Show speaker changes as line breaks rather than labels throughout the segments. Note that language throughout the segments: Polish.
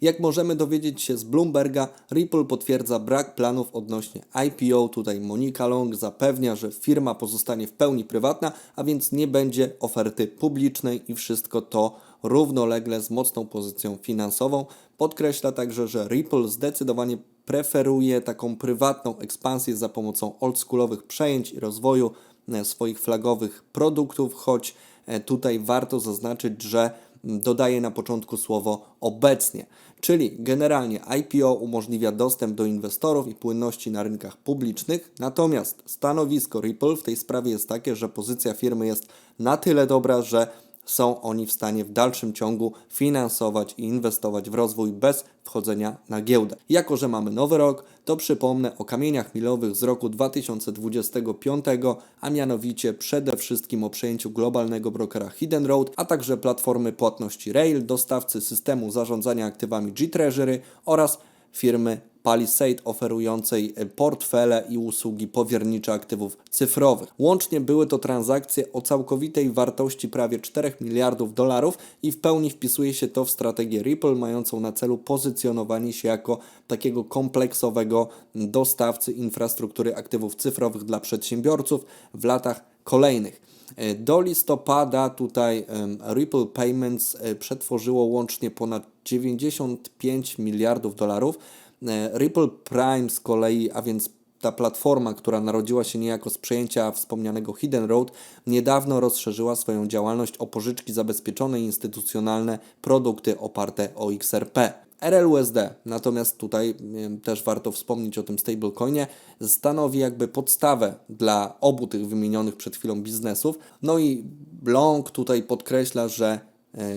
Jak możemy dowiedzieć się z Bloomberga, Ripple potwierdza brak planów odnośnie IPO. Tutaj Monika Long zapewnia, że firma pozostanie w pełni prywatna, a więc nie będzie oferty publicznej i wszystko to równolegle z mocną pozycją finansową. Podkreśla także, że Ripple zdecydowanie preferuje taką prywatną ekspansję za pomocą oldschoolowych przejęć i rozwoju e, swoich flagowych produktów, choć tutaj warto zaznaczyć, że dodaje na początku słowo obecnie. Czyli generalnie IPO umożliwia dostęp do inwestorów i płynności na rynkach publicznych, natomiast stanowisko Ripple w tej sprawie jest takie, że pozycja firmy jest na tyle dobra, że są oni w stanie w dalszym ciągu finansować i inwestować w rozwój bez wchodzenia na giełdę. Jako, że mamy nowy rok, to przypomnę o kamieniach milowych z roku 2025, a mianowicie przede wszystkim o przejęciu globalnego brokera Hidden Road, a także platformy płatności Rail, dostawcy systemu zarządzania aktywami G-Treasury oraz firmy Palisade oferującej portfele i usługi powiernicze aktywów cyfrowych. Łącznie były to transakcje o całkowitej wartości prawie 4 miliardów dolarów i w pełni wpisuje się to w strategię Ripple mającą na celu pozycjonowanie się jako takiego kompleksowego dostawcy infrastruktury aktywów cyfrowych dla przedsiębiorców w latach kolejnych. Do listopada tutaj Ripple Payments e, przetworzyło łącznie ponad 95 miliardów dolarów. E, Ripple Prime z kolei, a więc ta platforma, która narodziła się niejako z przejęcia wspomnianego Hidden Road, niedawno rozszerzyła swoją działalność o pożyczki zabezpieczone instytucjonalne produkty oparte o XRP. RLUSD, natomiast tutaj też warto wspomnieć o tym stablecoinie, stanowi jakby podstawę dla obu tych wymienionych przed chwilą biznesów. No i Long tutaj podkreśla, że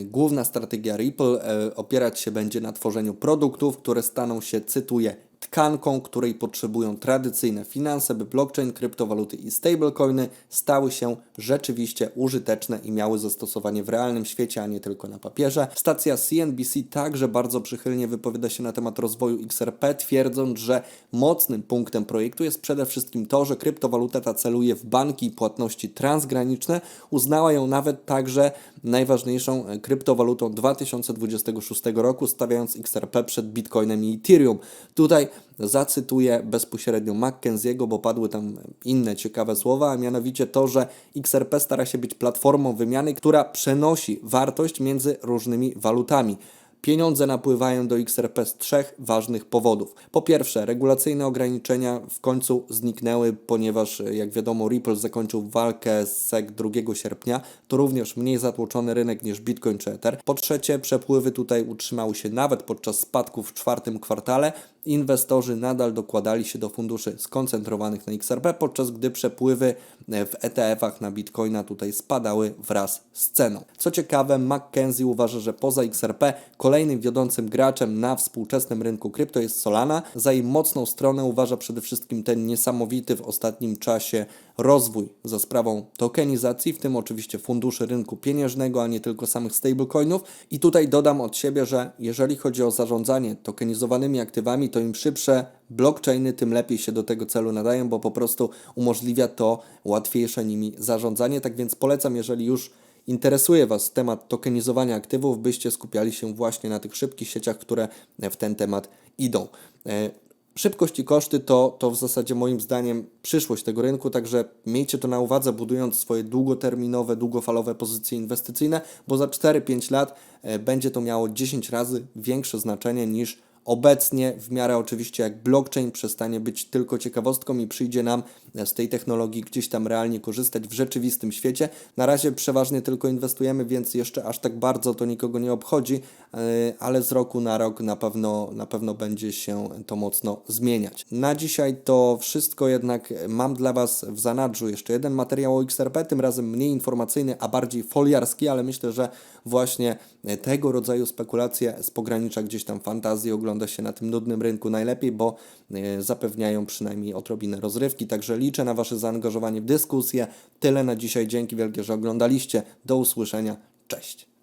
główna strategia Ripple e, opierać się będzie na tworzeniu produktów, które staną się, cytuję, tkanką, której potrzebują tradycyjne finanse, by blockchain, kryptowaluty i stablecoiny stały się rzeczywiście użyteczne i miały zastosowanie w realnym świecie, a nie tylko na papierze. Stacja CNBC także bardzo przychylnie wypowiada się na temat rozwoju XRP, twierdząc, że mocnym punktem projektu jest przede wszystkim to, że kryptowaluta ta celuje w banki i płatności transgraniczne. Uznała ją nawet także najważniejszą kryptowalutą 2026 roku, stawiając XRP przed Bitcoinem i Ethereum. Tutaj zacytuję bezpośrednio Mackenzie'ego, bo padły tam inne ciekawe słowa, a mianowicie to, że XRP stara się być platformą wymiany, która przenosi wartość między różnymi walutami. Pieniądze napływają do XRP z trzech ważnych powodów. Po pierwsze, regulacyjne ograniczenia w końcu zniknęły, ponieważ, jak wiadomo, Ripple zakończył walkę z SEC 2 sierpnia. To również mniej zatłoczony rynek niż Bitcoin czy Ether. Po trzecie, przepływy tutaj utrzymały się nawet podczas spadków w czwartym kwartale. Inwestorzy nadal dokładali się do funduszy skoncentrowanych na XRP, podczas gdy przepływy w ETF-ach na Bitcoina tutaj spadały wraz z ceną. Co ciekawe, McKenzie uważa, że poza XRP kolejnym wiodącym graczem na współczesnym rynku krypto jest Solana. Za jej mocną stronę uważa przede wszystkim ten niesamowity w ostatnim czasie rozwój za sprawą tokenizacji, w tym oczywiście funduszy rynku pieniężnego, a nie tylko samych stablecoinów. I tutaj dodam od siebie, że jeżeli chodzi o zarządzanie tokenizowanymi aktywami, to im szybsze blockchainy, tym lepiej się do tego celu nadają, bo po prostu umożliwia to łatwiejsze nimi zarządzanie. Tak więc polecam, jeżeli już interesuje Was temat tokenizowania aktywów, byście skupiali się właśnie na tych szybkich sieciach, które w ten temat idą. E, szybkość i koszty to, to w zasadzie moim zdaniem przyszłość tego rynku, także miejcie to na uwadze, budując swoje długoterminowe, długofalowe pozycje inwestycyjne, bo za 4-5 lat e, będzie to miało 10 razy większe znaczenie niż Obecnie, w miarę oczywiście jak blockchain przestanie być tylko ciekawostką i przyjdzie nam z tej technologii gdzieś tam realnie korzystać w rzeczywistym świecie. Na razie przeważnie tylko inwestujemy, więc jeszcze aż tak bardzo to nikogo nie obchodzi, e, ale z roku na rok na pewno, na pewno będzie się to mocno zmieniać. Na dzisiaj to wszystko, jednak mam dla Was w zanadrzu jeszcze jeden materiał o XRP, tym razem mniej informacyjny, a bardziej foliarski, ale myślę, że właśnie tego rodzaju spekulacje z pogranicza gdzieś tam fantazji ogląda się na tym nudnym rynku najlepiej, bo e, zapewniają przynajmniej odrobinę rozrywki, także liczę na Wasze zaangażowanie w dyskusję. Tyle na dzisiaj, dzięki wielkie, że oglądaliście. Do usłyszenia, cześć.